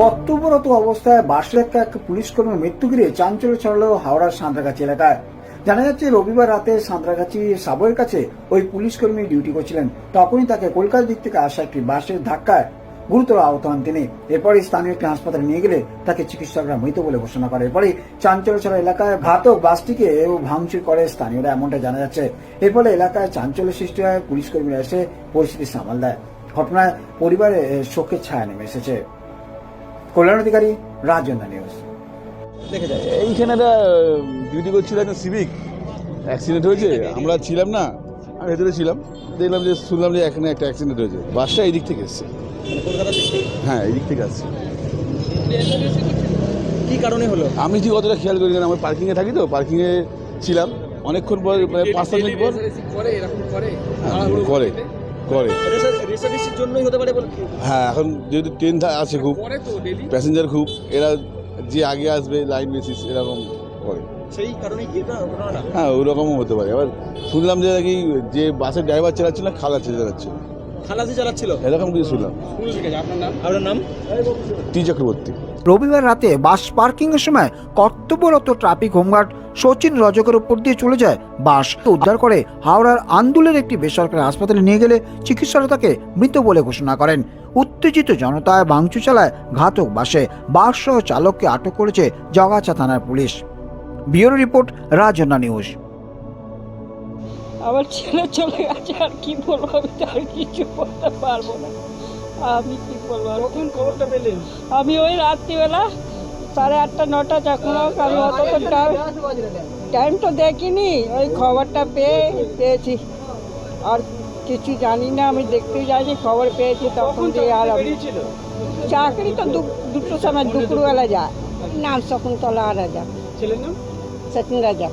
কর্তব্যরত অবস্থায় একটা এক পুলিশ কর্মীর মৃত্যু ঘিরে চাঞ্চল্য ছড়ালো হাওড়ার সাঁতরাগাছি এলাকায়। জানা যাচ্ছে, রবিবার রাতে সাঁতরাগাছি সাবয়ের কাছে ওই পুলিশ কর্মী ডিউটি করছিলেন। তখনই তাকে কলকাতার দিক থেকে আসা একটি বাসের ধাক্কায় গুরুতর আহত হন তিনি। এরপরে স্থানীয় একটি হাসপাতালে নিয়ে গেলে তাকে চিকিৎসকরা মৃত বলে ঘোষণা করে। এরপরে চাঞ্চল্য ছড়া এলাকায় ঘাতক বাসটিকে ভাঙচুর করে স্থানীয়রা এমনটা জানা যাচ্ছে। এর ফলে এলাকায় চাঞ্চল্য সৃষ্টি হয়, পুলিশ কর্মীরা এসে পরিস্থিতি সামাল দেয়। ঘটনায় পরিবারে শোকের ছায়া নেমে এসেছে। কল্যাণ অধিকারী রাজেন্দ্র নিউজ। এইখানে একটা ডিউটি করছিল একটা সিভিক অ্যাক্সিডেন্ট হয়েছে আমরা ছিলাম না আমি ভেতরে ছিলাম। দেখলাম যে শুনলাম যে এখানে একটা অ্যাক্সিডেন্ট হয়েছে। বাসটা এই দিক থেকে এসছে। হ্যাঁ এই দিক থেকে আসছে। কি কারণে হলো? আমি ঠিক অতটা খেয়াল করি না আমার পার্কিংয়ে থাকি তো পার্কিংয়ে ছিলাম। অনেকক্ষণ পর মানে পাঁচ সাত মিনিট পর। করে এরকম করে। হ্যাঁ, জন্যই হতে পারে হ্যাঁ এখন যেহেতু ট্রেন আছে খুব প্যাসেঞ্জার খুব এরা যে আগে আসবে লাইন বেসিস এরকম করে। সেই কারণেই কি এটা ঘটনাটা হ্যাঁ ওই রকমও হতে পারে। আবার শুনলাম যে নাকি যে বাসের ড্রাইভার চালাচ্ছিল না খালাচ্ছে চালাচ্ছে খালাসি চালাচ্ছিল? এরকম কিছু শুনলাম। আপনার নাম? আপনার নাম? টি চক্রবর্তী। রবিবার রাতে বাস পার্কিং এর সময় কর্তব্যরত ট্রাফিক হোমগার্ড সচিন রজকের উপর দিয়ে চলে যায় বাস। উদ্ধার করে হাওড়ার আন্দুলের একটি বেসরকারি হাসপাতালে নিয়ে গেলে চিকিৎসকরা তাকে মৃত বলে ঘোষণা করেন। উত্তেজিত জনতায় ভাঙচুর চালায় ঘাতক বাসে। বাস সহ চালককে আটক করেছে জগাছা থানার police. Bureau report, Rajna news. আমার ছেলে চলে গেছে, আর কি বলব আমি তো আর কিছু বলতে পারব না। আমি কি বলব। কখন খবরটা পেলেন আমি ওই রাত্রিবেলা সাড়ে আটটা নটা যখন হোক আমি অত তো টাইম তো দেখিনি ওই খবরটা পেয়ে পেয়েছি। আর কিছু জানি না আমি দেখতে যাইনি খবর পেয়েছি তখন যে আর চাকরি তো দু- দুটোর সময় দুপুরবেলা যায়। নাম শকুন্তলা রাজা ছেলের নাম? সচিন রাজা।